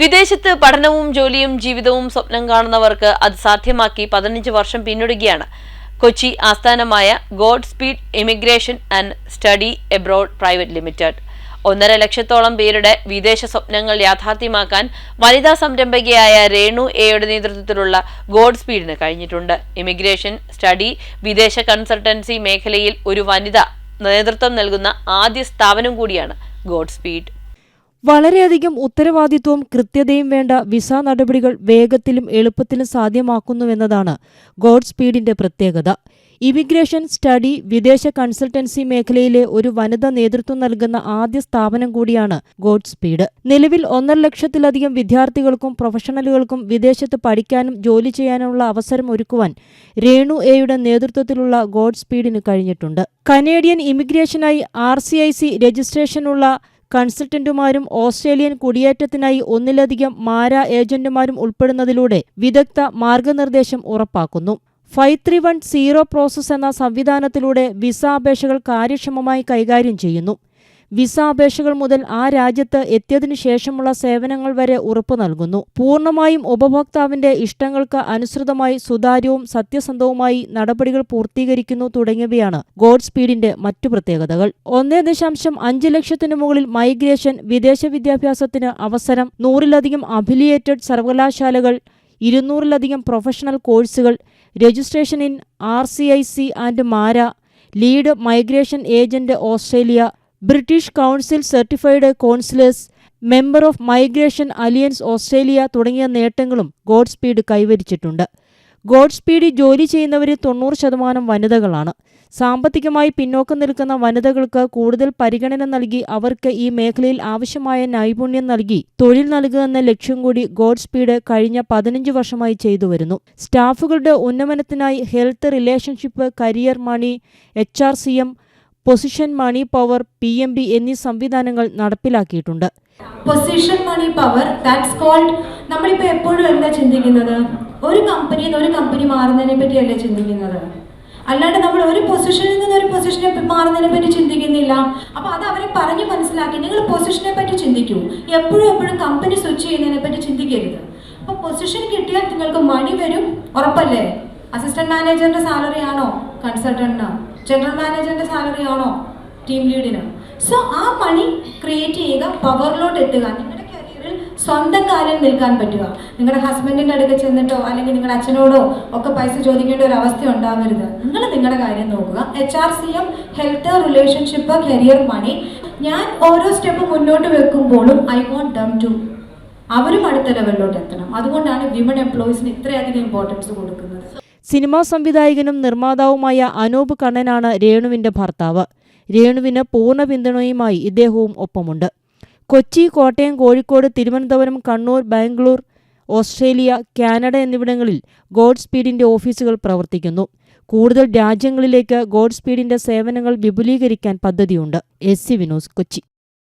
വിദേശത്ത് പഠനവും ജോലിയും ജീവിതവും സ്വപ്നം കാണുന്നവർക്ക് അത് സാധ്യമാക്കി പതിനഞ്ച് വർഷം പിന്നിടുകയാണ്. കൊച്ചി ആസ്ഥാനമായ God Speed immigration and study abroad private limited. ഒന്നര ലക്ഷത്തോളം പേരുടെ വിദേശ സ്വപ്നങ്ങൾ യാഥാർത്ഥ്യമാക്കാൻ വനിതാ സംരംഭകയായ രേണു എയുടെ നേതൃത്വത്തിലുള്ള ഗോഡ് സ്പീഡിന് കഴിഞ്ഞിട്ടുണ്ട്. ഇമിഗ്രേഷൻ സ്റ്റഡി വിദേശ കൺസൾട്ടൻസി മേഖലയിൽ ഒരു വനിത നേതൃത്വം നൽകുന്ന ആദ്യ സ്ഥാപനം കൂടിയാണ് ഗോഡ് സ്പീഡ് വളരെയധികം ഉത്തരവാദിത്വവും കൃത്യതയും വേണ്ട വിസ നടപടികൾ വേഗത്തിലും എളുപ്പത്തിലും സാധ്യമാക്കുന്നുവെന്നതാണ് ഗോഡ് സ്പീഡിന്റെ പ്രത്യേകത. ഇമിഗ്രേഷൻ സ്റ്റഡി വിദേശ കൺസൾട്ടൻസി മേഖലയിലെ ഒരു വനിതാ നേതൃത്വം നൽകുന്ന ആദ്യ സ്ഥാപനം കൂടിയാണ് ഗോഡ് സ്പീഡ്. നിലവിൽ ഒന്നര ലക്ഷത്തിലധികം വിദ്യാർത്ഥികൾക്കും പ്രൊഫഷണലുകൾക്കും വിദേശത്ത് പഠിക്കാനും ജോലി ചെയ്യാനുമുള്ള അവസരം ഒരുക്കുവാൻ രേണു എയുടെ നേതൃത്വത്തിലുള്ള ഗോഡ് സ്പീഡിന് കഴിഞ്ഞിട്ടുണ്ട്. കനേഡിയൻ ഇമിഗ്രേഷനായി ആർ സി ഐ സി രജിസ്ട്രേഷനുള്ള കൺസൾട്ടന്റുമാരും ഓസ്ട്രേലിയൻ കുടിയേറ്റത്തിനായി ഒന്നിലധികം മാര ഏജന്റുമാരും ഉൾപ്പെടുന്നതിലൂടെ വിദഗ്ധ മാർഗനിർദ്ദേശം ഉറപ്പാക്കുന്നു. Five three one zero process എന്ന സംവിധാനത്തിലൂടെ വിസ അപേക്ഷകൾ കാര്യക്ഷമമായി കൈകാര്യം ചെയ്യുന്നു. വിസ അപേക്ഷകൾ മുതൽ ആ രാജ്യത്ത് എത്തിയതിനു ശേഷമുള്ള സേവനങ്ങൾ വരെ ഉറപ്പു നൽകുന്നു. പൂർണമായും ഉപഭോക്താവിന്റെ ഇഷ്ടങ്ങൾക്ക് അനുസൃതമായി സുതാര്യവും സത്യസന്ധവുമായി നടപടികൾ പൂർത്തീകരിക്കുന്നു തുടങ്ങിയവയാണ് ഗോഡ് സ്പീഡിന്റെ മറ്റു പ്രത്യേകതകൾ. ഒന്നേ ദശാംശം അഞ്ച് ലക്ഷത്തിനു മുകളിൽ മൈഗ്രേഷൻ വിദേശ വിദ്യാഭ്യാസത്തിന് അവസരം നൂറിലധികം അഫിലിയേറ്റഡ് സർവകലാശാലകൾ ഇരുന്നൂറിലധികം പ്രൊഫഷണൽ കോഴ്സുകൾ registration in R C I C and MARA lead migration agent Australia British council certified counsellors member of migration alliance Australia തുടങ്ങിയ നേട്ടങ്ങളും ഗോഡ് സ്പീഡ് കൈവരിച്ചിട്ടുണ്ട്. ഗോഡ് സ്പീഡിൽ ജോലി ചെയ്യുന്നവരിൽ തൊണ്ണൂറ് ശതമാനം വനിതകളാണ്. സാമ്പത്തികമായി പിന്നോക്കം നിൽക്കുന്ന വനിതകൾക്ക് കൂടുതൽ പരിഗണന നൽകി അവർക്ക് ഈ മേഖലയിൽ ആവശ്യമായ നൈപുണ്യം നൽകി തൊഴിൽ നൽകുക എന്ന ലക്ഷ്യം കൂടി ഗോഡ് സ്പീഡ് കഴിഞ്ഞ പതിനഞ്ച് വർഷമായി ചെയ്തു വരുന്നു. സ്റ്റാഫുകളുടെ ഉന്നമനത്തിനായി health relationship career money H R C M position money power P M B എന്നീ സംവിധാനങ്ങൾ നടപ്പിലാക്കിയിട്ടുണ്ട്. Position money power that's called നമ്മളിപ്പോൾ എപ്പോഴും എന്താ ചിന്തിക്കുന്നത്? ഒരു കമ്പനിയിൽ നിന്ന് ഒരു കമ്പനി മാറുന്നതിനെ പറ്റിയല്ലേ ചിന്തിക്കുന്നത്? അല്ലാണ്ട് നമ്മൾ ഒരു പൊസിഷനിൽ നിന്ന് ഒരു പൊസിഷനെ മാറുന്നതിനെ പറ്റി ചിന്തിക്കുന്നില്ല. അപ്പൊ അത് അവരെ പറഞ്ഞ് മനസ്സിലാക്കി. നിങ്ങൾ പൊസിഷനെ പറ്റി ചിന്തിക്കൂ. എപ്പോഴും എപ്പോഴും കമ്പനി സ്വിച്ച് ചെയ്യുന്നതിനെ പറ്റി ചിന്തിക്കരുത്. അപ്പൊ പൊസിഷൻ കിട്ടിയാൽ നിങ്ങൾക്ക് മണി വരും. ഉറപ്പല്ലേ? അസിസ്റ്റന്റ് മാനേജറിന്റെ സാലറി ആണോ? കൺസൾട്ടന്റിന് ജനറൽ മാനേജറിന്റെ സാലറി ആണോ ടീം ലീഡിന് സോ ആ മണി ക്രിയേറ്റ് ചെയ്യുക പവറിലോട്ട് എത്തുക നിങ്ങളുടെ കരിയറിൽ സ്വന്തം കാര്യം നിൽക്കാൻ പറ്റുക. നിങ്ങളുടെ ഹസ്ബൻഡിന്റെ അടുത്ത് ചെന്നിട്ടോ അല്ലെങ്കിൽ നിങ്ങളുടെ അച്ഛനോടോ ഒക്കെ പൈസ ചോദിക്കേണ്ട ഒരു അവസ്ഥ ഉണ്ടാവരുത്. നിങ്ങൾ നിങ്ങളുടെ കാര്യം നോക്കുക. H R C M health relationship career money ഞാൻ ഓരോ സ്റ്റെപ്പ് മുന്നോട്ട് വെക്കുമ്പോഴും ഐ വോണ്ട് ഡം ടു അവരും അടുത്ത ലെവലിലോട്ട് എത്തണം. അതുകൊണ്ടാണ് വിമൺ എംപ്ലോയീസിന് ഇത്രയധികം ഇമ്പോർട്ടൻസ് കൊടുക്കുന്നത്. സിനിമാ സംവിധായകനും നിർമ്മാതാവുമായ അനൂപ് കണ്ണനാണ് രേണുവിന്റെ ഭർത്താവ്. രേണുവിന് പൂർണ പിന്തുണയുമായി ഇദ്ദേഹവും ഒപ്പമുണ്ട്. കൊച്ചി കോട്ടയം കോഴിക്കോട് തിരുവനന്തപുരം കണ്ണൂർ ബാംഗ്ലൂർ ഓസ്ട്രേലിയ കാനഡ എന്നിവിടങ്ങളിൽ ഗോഡ് സ്പീഡിന്റെ ഓഫീസുകൾ പ്രവർത്തിക്കുന്നു. കൂടുതൽ രാജ്യങ്ങളിലേക്ക് ഗോഡ് സ്പീഡിന്റെ സേവനങ്ങൾ വിപുലീകരിക്കാൻ പദ്ധതിയുണ്ട്. S C Vinos Kochi.